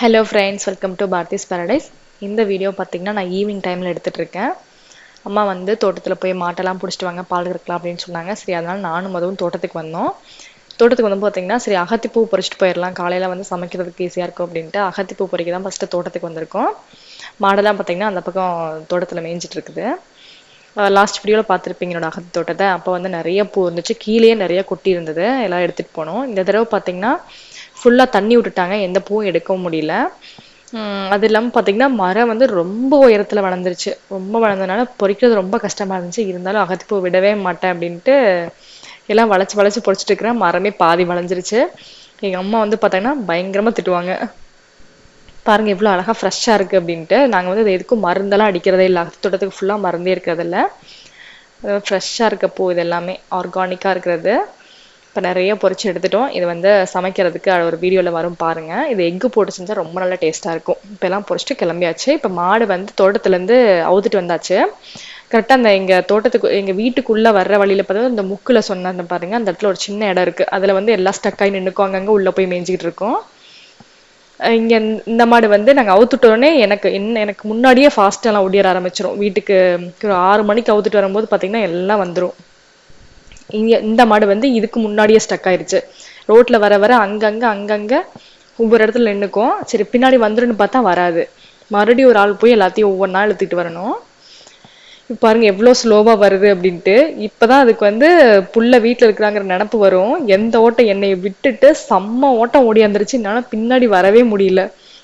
Hello friends welcome to Bharathi's paradise இந்த video பார்த்தீங்கன்னா நான் ஈவினிங் டைமில் எடுத்துகிட்டு இருக்கேன் அம்மா வந்து தோட்டத்தில் போய் மாட்டெல்லாம் பிடிச்சிட்டு வாங்க பால் கறக்கலாம் அப்படின்னு சொன்னாங்க. சரி அதனால் நானும் அதுவும் தோட்டத்துக்கு வந்தோம். தோட்டத்துக்கு வந்து பார்த்தீங்கன்னா சரி அகத்திப்பூ பறிச்சிட்டு போயிடலாம் காலையில் வந்து சமைக்கிறதுக்கு ஈஸியாக இருக்கும் அப்படின்ட்டு அகத்திப்பூ பறிக்க தான் ஃபஸ்ட்டு தோட்டத்துக்கு வந்திருக்கோம். மாடெல்லாம் பார்த்தீங்கன்னா அந்த பக்கம் தோட்டத்தில் மேய்ஞ்சிட்டு இருக்குது லாஸ்ட் வீடியோவில் பார்த்துருப்பீங்க என்னோட அகத்தி தோட்டத்தை. அப்போ வந்து நிறைய பூ இருந்துச்சு. கீழேயே நிறைய கொட்டி இருந்தது. எல்லாம் எடுத்துகிட்டு போனோம். இந்த தடவை பார்த்தீங்கன்னா ஃபுல்லாக தண்ணி விட்டுட்டாங்க. எந்த பூவும் எடுக்கவும் முடியல. அது இல்லாமல் பார்த்தீங்கன்னா மரம் வந்து ரொம்ப உயரத்தில் வளர்ந்துருச்சு. ரொம்ப வளர்ந்ததுனால பொறிக்கிறது ரொம்ப கஷ்டமாக இருந்துச்சு. இருந்தாலும் அகத்திப்பூ விடவே மாட்டேன் அப்படின்ட்டு எல்லாம் வளைச்சு வளைச்சு பொறிச்சிட்டு இருக்கிறேன். மரமே பாதி வளைஞ்சிருச்சு. எங்கள் அம்மா வந்து பார்த்தீங்கன்னா பயங்கரமாக திட்டுவாங்க. பாருங்க இவ்வளோ அழகாக ஃப்ரெஷ்ஷாக இருக்குது அப்படின்ட்டு. நாங்கள் வந்து அது எதுக்கும் மருந்தெல்லாம் அடிக்கிறதே இல்லை. அகத்து தோட்டத்துக்கு ஃபுல்லாக மருந்தே இருக்கிறதில்ல. ஃப்ரெஷ்ஷாக இருக்க பூ இது எல்லாமே ஆர்கானிக்காக இருக்கிறது. இப்போ நிறைய பொறிச்சு எடுத்துட்டோம். இது வந்து சமைக்கிறதுக்கு ஒரு வீடியோவில் வரும் பாருங்கள் இது எக்கு போட்டு செஞ்சால் ரொம்ப நல்லா டேஸ்ட்டாக இருக்கும். இப்போலாம் பொறிச்சிட்டு பொரிச்சிட்டு கிளம்பியாச்சு. இப்போ மாடு வந்து தோட்டத்துலேருந்து அவுத்துட்டு வந்தாச்சு. கரெக்டாக அந்த எங்கள் தோட்டத்துக்கு எங்கள் வீட்டுக்குள்ளே வர்ற வழியில் பார்த்தா இந்த முக்கில் சொன்ன பாருங்கள் அந்த இடத்துல ஒரு சின்ன இடம் இருக்குது அதில் வந்து எல்லாம் ஸ்டக்காகி நின்றுக்கும் அங்கங்கே உள்ளே போய் மேய்ஞ்சிக்கிட்டு இருக்கோம். இங்கே இந்த மாடு வந்து நாங்கள் அவுத்துட்டோடனே எனக்கு என்ன எனக்கு முன்னாடியே ஃபாஸ்ட்டெல்லாம் ஒடியற ஆரம்பிச்சிடும் வீட்டுக்கு ஒரு ஆறு மணிக்கு அவுத்துட்டு வரும்போது பார்த்தீங்கன்னா எல்லாம் வந்துடும் இங்கே இந்த மாடு வந்து இதுக்கு முன்னாடியே ஸ்டக் ஆயிருச்சு. ரோட்ல வர வர அங்கங்கே அங்கங்கே ஒவ்வொரு இடத்துல நின்றுக்கும் சரி பின்னாடி வந்துருன்னு பார்த்தா வராது. மறுபடியும் ஒரு ஆள் போய் எல்லாத்தையும் ஒவ்வொன்றா இழுத்துட்டு வரணும். இப்ப பாருங்க எவ்வளோ ஸ்லோவாக வருது அப்படின்ட்டு. இப்போ தான் அதுக்கு வந்து புள்ள வீட்டில் இருக்கிறாங்கிற நினப்பு வரும். எந்த ஓட்டம் என்னை விட்டுட்டு செம்ம ஓட்டம் ஓடியாந்துருச்சு என்னால் பின்னாடி வரவே முடியல.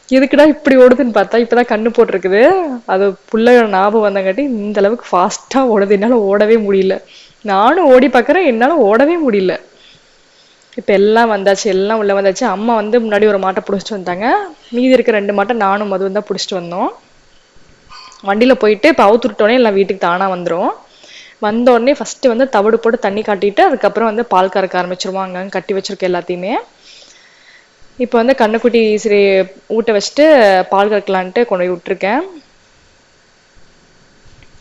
எதுக்குடா இப்படி ஓடுதுன்னு பார்த்தா இப்போ தான் கண்ணு போட்டிருக்குது. அது புள்ளையோட ஞாபகம் வந்தங்காட்டி இந்த அளவுக்கு ஃபாஸ்ட்டாக ஓடுது. என்னால் ஓடவே முடியல. நானும் ஓடி பார்க்குறேன் என்னால் ஓடவே முடியல. இப்போ எல்லாம் வந்தாச்சு எல்லாம் உள்ளே வந்தாச்சு. அம்மா வந்து முன்னாடி ஒரு மாட்டை பிடிச்சிட்டு வந்தாங்க மீதி இருக்க ரெண்டு மாட்டை நானும் மதுவும் தான் பிடிச்சிட்டு வந்தோம். வண்டியில் போயிட்டு இப்போ அவுத்துட்டோடனே எல்லாம் வீட்டுக்கு தானாக வந்துடும் வந்த உடனே வந்து தவிடு போட்டு தண்ணி காட்டிட்டு அதுக்கப்புறம் வந்து பால் கறக்க ஆரம்பிச்சிருவோம் கட்டி வச்சிருக்க எல்லாத்தையுமே. இப்போ வந்து கண்ணுக்குட்டி சரி ஊட்ட வச்சுட்டு பால் கறக்கலான்ட்டு கொண்டு போய் விட்டுருக்கேன்.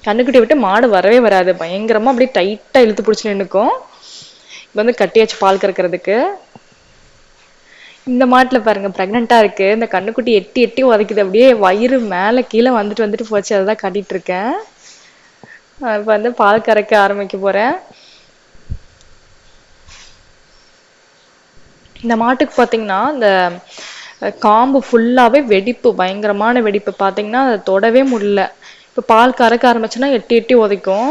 கண்ணுக்குட்டி விட்டு மாடு வரவே வராது. பயங்கரமா அப்படியே டைட்டா இழுத்து பிடிச்சி நின்றுக்கும் இப்போ வந்து கட்டியாச்சு பால் கறக்கிறதுக்கு. இந்த மாட்டுல பாருங்க பிரெக்னெண்டா இருக்கு. இந்த கண்ணுக்குட்டி எட்டி எட்டி உதைக்குது. அப்படியே வயிறு மேல கீழே வந்துட்டு வந்துட்டு போச்சு. அதான் கட்டிட்டு இருக்கேன். இப்போ வந்து பால் கறக்க ஆரம்பிக்க போறேன். இந்த மாட்டுக்கு பாத்தீங்கன்னா இந்த காம்பு ஃபுல்லாவே வெடிப்பு பயங்கரமான வெடிப்பு. பாத்தீங்கன்னா அதை தொடவே முடியல. இப்போ பால் கறக்க ஆரம்பிச்சுன்னா எட்டி எட்டி உதைக்கும்.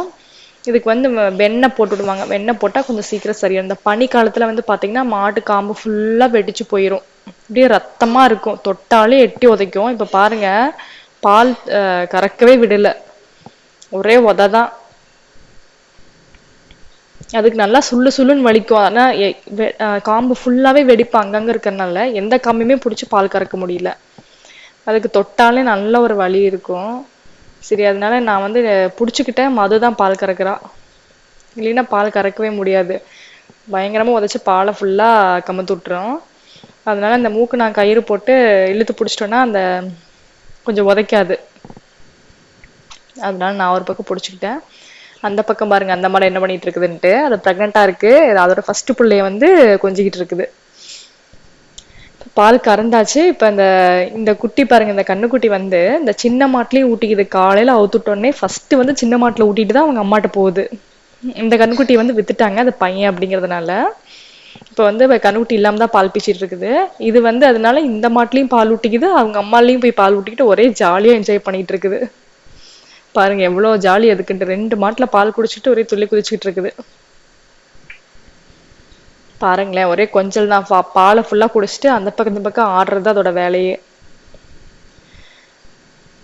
இதுக்கு வந்து வெண்ணெய் போட்டு விடுவாங்க. வெண்ணெய் போட்டால் கொஞ்சம் சீக்கிரம் சரியாக இந்த பனி காலத்தில் வந்து பார்த்தீங்கன்னா மாட்டு காம்பு ஃபுல்லாக வெடிச்சு போயிடும் அப்படியே ரத்தமாக இருக்கும். தொட்டாலே எட்டி உதைக்கும். இப்போ பாருங்க பால் கறக்கவே விடலை. ஒரே உத தான் அதுக்கு நல்லா சுள்ளு சுள்ளுன்னு வலிக்கும். ஆனால் காம்பு ஃபுல்லாகவே வெடிப்பு அங்கங்கே இருக்கிறனால எந்த காம்புமே பிடிச்சி பால் கறக்க முடியல. அதுக்கு தொட்டாலே நல்ல ஒரு வலி இருக்கும். சரி அதனால நான் வந்து பிடிச்சிக்கிட்டேன். மது தான் பால் கறக்குறா. இல்லைன்னா பால் கறக்கவே முடியாது. பயங்கரமாக உதச்சி பாலை ஃபுல்லாக கமுத்து விட்டுரும். அதனால அந்த மூக்கு நான் கயிறு போட்டு இழுத்து பிடிச்சிட்டோன்னா அந்த கொஞ்சம் உதைக்காது. அதனால நான் ஒரு பக்கம் பிடிச்சிக்கிட்டேன். அந்த பக்கம் பாருங்க அந்த மாடை என்ன பண்ணிட்டு இருக்குதுன்ட்டு. அது ப்ரெக்னெண்ட்டாக இருக்கு. அதோட ஃபர்ஸ்ட் பிள்ளைய வந்து கொஞ்சிக்கிட்டு இருக்குது. பால் கறந்தாச்சு. இப்போ இந்த இந்த குட்டி பாருங்க இந்த கண்ணுக்குட்டி வந்து இந்த சின்ன மாட்டிலையும் ஊட்டிக்குது. காலையில் அவுத்துட்டோடனே ஃபஸ்ட்டு வந்து சின்ன மாட்டில் ஊட்டிட்டு தான் அவங்க அம்மாட்ட போகுது. இந்த கண்ணுக்குட்டி வந்து வித்துட்டாங்க அது பையன் அப்படிங்கிறதுனால. இப்போ வந்து கண்ணுக்குட்டி இல்லாமல் தான் பால் பீச்சிட்டு இருக்குது. இது வந்து அதனால இந்த மாட்டிலையும் பால் ஊட்டிக்குது. அவங்க அம்மாலையும் போய் பால் ஊட்டிக்கிட்டு ஒரே ஜாலியாக என்ஜாய் பண்ணிட்டு இருக்குது. பாருங்க எவ்வளோ ஜாலி அதுக்குன்ட்டு. ரெண்டு மாட்டில் பால் குடிச்சிட்டு ஒரே துள்ளி குதிச்சுக்கிட்டு இருக்குது. பாருங்களேன் ஒரே கொஞ்சல் தான். பாலை ஃபுல்லாக குடிச்சிட்டு அந்த பக்கம் இந்த பக்கம் ஆடுறது அதோட வேலையே.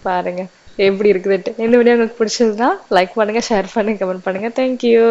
பாருங்க எப்படி இருக்குதுட்டு இந்த வீடியோ உங்களுக்கு பிடிச்சதுன்னா லைக் பண்ணுங்கள் ஷேர் பண்ணுங்க கமெண்ட் பண்ணுங்கள் தேங்க்யூ